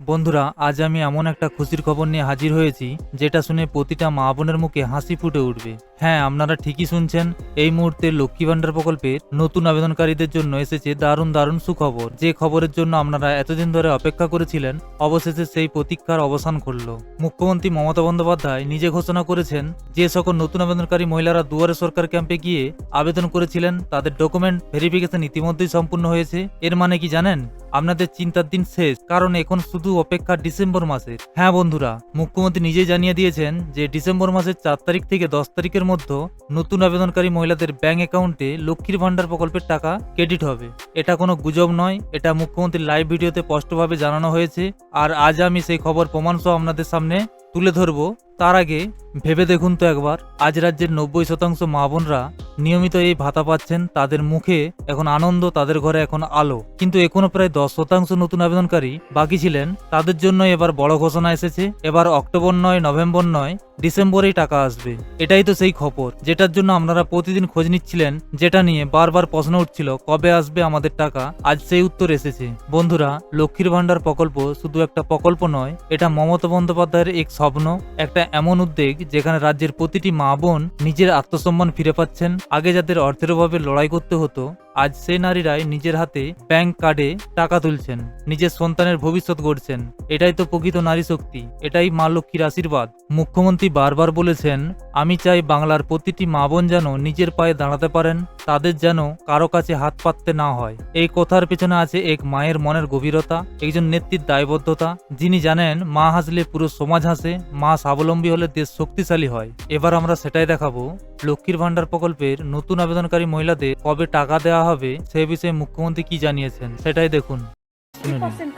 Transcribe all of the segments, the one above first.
বন্ধুরা, আজ আমি এমন একটা খুশির খবর নিয়ে হাজির হয়েছি, যেটা শুনে প্রতিটা মা বোনের মুখে হাসি ফুটে উঠবে। হ্যাঁ আপনারা ঠিকই শুনছেন, এই মুহূর্তে লক্ষ্মী ভান্ডার প্রকল্পের নতুন আবেদনকারীদের জন্য এসেছে দারুণ দারুণ সুখবর। যে খবরের জন্য আপনারা এতদিন ধরে অপেক্ষা করেছিলেন, অবশেষে সেই প্রতীক্ষার অবসান ঘটল। মুখ্যমন্ত্রী মমতা বন্দ্যোপাধ্যায় নিজে ঘোষণা করেছেন, যে সকল নতুন আবেদনকারী মহিলারা দুয়ারে সরকার ক্যাম্পে গিয়ে আবেদন করেছিলেন, তাদের ডকুমেন্ট ভেরিফিকেশন ইতিমধ্যেই সম্পূর্ণ হয়েছে। এর মানে কি জানেন? আপনাদের চিন্তার দিন শেষ, কারণ এখন শুধু অপেক্ষা ডিসেম্বর মাসের হ্যাঁ বন্ধুরা, মুখ্যমন্ত্রী নিজেই জানিয়ে দিয়েছেন যে ডিসেম্বর মাসের চার তারিখ থেকে দশ তারিখের মধ্যে নতুন আবেদনকারী মহিলাদের ব্যাংক অ্যাকাউন্টে লক্ষ্মীর ভান্ডার প্রকল্পের টাকা ক্রেডিট হবে। এটা কোনো গুজব নয়, এটা মুখ্যমন্ত্রীর লাইভ ভিডিওতে স্পষ্টভাবে জানানো হয়েছে। আর আজ আমি সেই খবর প্রমাণসহ আপনাদের সামনে তুলে ধরবো। তার আগে ভেবে দেখুন তো একবার, আজ রাজ্যের নব্বই শতাংশ মা বোনরা নিয়মিত এই ভাতা পাচ্ছেন, তাদের মুখে এখন আনন্দ, তাদের ঘরে এখন আলো। কিন্তু এখনও প্রায় দশ শতাংশ নতুন আবেদনকারী বাকি ছিলেন, তাদের জন্য এবার বড় ঘোষণা এসেছে, এবার অক্টোবর নয়, নভেম্বর নয়, ডিসেম্বরেই টাকা আসবে। এটাই তো সেই খবর, যেটার জন্য আপনারা প্রতিদিন খোঁজ নিচ্ছিলেন, যেটা নিয়ে বারবার প্রশ্ন উঠছিল, কবে আসবে আমাদের টাকা? আজ সেই উত্তর এসেছে। বন্ধুরা, লক্ষ্মীর ভান্ডার প্রকল্প শুধু একটা প্রকল্প নয়, এটা মমতা বন্দ্যোপাধ্যায়ের এক স্বপ্ন, একটা এমন উদ্যোগ যেখানে রাজ্যের প্রতিটি মা বোন নিজের আত্মসম্মান ফিরে পাচ্ছেন, আগে যাদের অর্থের অভাবে লড়াই করতে হতো আজ সেই নারীরাই নিজের হাতে ব্যাংক কার্ডে টাকা তুলছেন, নিজের সন্তানের ভবিষ্যৎ গড়ছেন। এটাই তো প্রকৃত নারী শক্তি, এটাই মা লক্ষ্মীর আশীর্বাদ। মুখ্যমন্ত্রী বারবার বলেছেন, আমি চাই বাংলার প্রতিটি মা বোন যেন নিজের পায়ে দাঁড়াতে পারেন, তাদের যেন কারও কাছে হাত পাততে না হয়। এই কথার পেছনে আছে এক মায়ের মনের গভীরতা, একজন নেত্রীর দায়বদ্ধতা। যিনি জানেন, মা হাসলে পুরো সমাজ হাসে, মা স্বাবলম্বী হলে দেশ শক্তিশালী হয়। এবার আমরা সেটাই দেখাবো। লক্ষ্মীর ভান্ডার প্রকল্পের নতুন আবেদনকারী মহিলাদের কবে টাকা দেওয়া হবে সে বিষয়ে মুখ্যমন্ত্রী কি জানিয়েছেন, সেটাই দেখুন।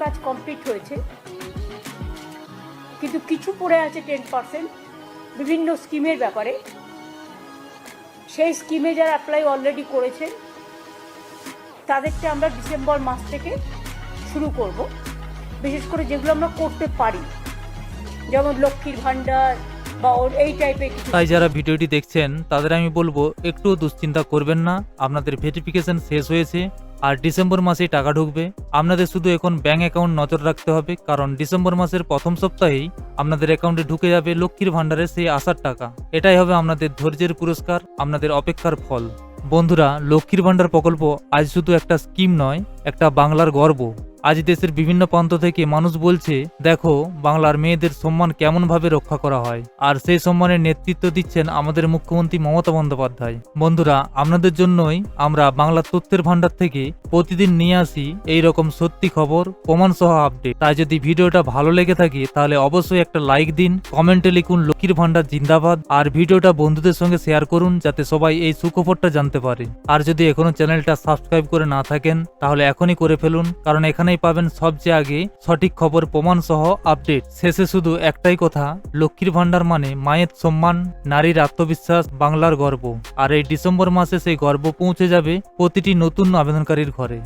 কাজ কমপ্লিট হয়েছে। কিন্তু কিছু পড়ে আছে টেন পার্সেন্ট বিভিন্ন স্কিমের ব্যাপারে। সেই স্কিমে যারা অ্যাপ্লাই অলরেডি করেছেন তাদেরকে আমরা ডিসেম্বর মাস থেকে শুরু করব। বিশেষ করে যেগুলো আমরা করতে পারি। যেমন লক্ষ্মীর ভাণ্ডার বা এই টাইপের তাই যারা ভিডিওটি দেখছেন, তাদের আমি বলব, একটু দুশ্চিন্তা করবেন না। আপনাদের ভেরিফিকেশন শেষ হয়েছে, আর ডিসেম্বর মাসে টাকা ঢুকবে। আপনাদের শুধু এখন ব্যাঙ্ক অ্যাকাউন্ট নজর রাখতে হবে, কারণ ডিসেম্বর মাসের প্রথম সপ্তাহেই আপনাদের অ্যাকাউন্টে ঢুকে যাবে লক্ষ্মীর ভাণ্ডারের সেই আসার টাকা। এটাই হবে আপনাদের ধৈর্যের পুরস্কার, আপনাদের অপেক্ষার ফল। বন্ধুরা, লক্ষ্মীর ভাণ্ডার প্রকল্প আজ শুধু একটা স্কিম নয়, একটা বাংলার গর্ব। আজ দেশের বিভিন্ন প্রান্ত থেকে মানুষ বলছে, দেখো, বাংলার মেয়েদের সম্মান কেমনভাবে রক্ষা করা হয়। আর সেই সম্মানের নেতৃত্ব দিচ্ছেন আমাদের মুখ্যমন্ত্রী মমতা বন্দ্যোপাধ্যায়। বন্ধুরা, আপনাদের জন্যই আমরা বাংলার তথ্যের ভান্ডার থেকে প্রতিদিন নিয়ে আসি এই রকম সত্যি খবর প্রমাণ সহ আপডেট। তাই যদি ভিডিওটা ভালো লেগে থাকে, তাহলে অবশ্যই একটা লাইক দিন, কমেন্টে লিখুন লক্ষ্মীর ভান্ডার জিন্দাবাদ, আর ভিডিওটা বন্ধুদের সঙ্গে শেয়ার করুন যাতে সবাই এই সুখবরটা জানতে পারে। আর যদি এখনও চ্যানেলটা সাবস্ক্রাইব করে না থাকেন, তাহলে এখনই করে ফেলুন, কারণ এখানেই পাবেন সবচেয়ে আগে সঠিক খবর প্রমাণ সহ আপডেট শেষে শুধু একটাই কথা, লক্ষ্মীর ভাণ্ডার মানে মায়ের সম্মান, নারীর আত্মবিশ্বাস, বাংলার গর্ব। আর এই ডিসেম্বর মাসে সেই গর্ব পৌঁছে যাবে প্রতিটি নতুন আবেদনকারীর ঘরে।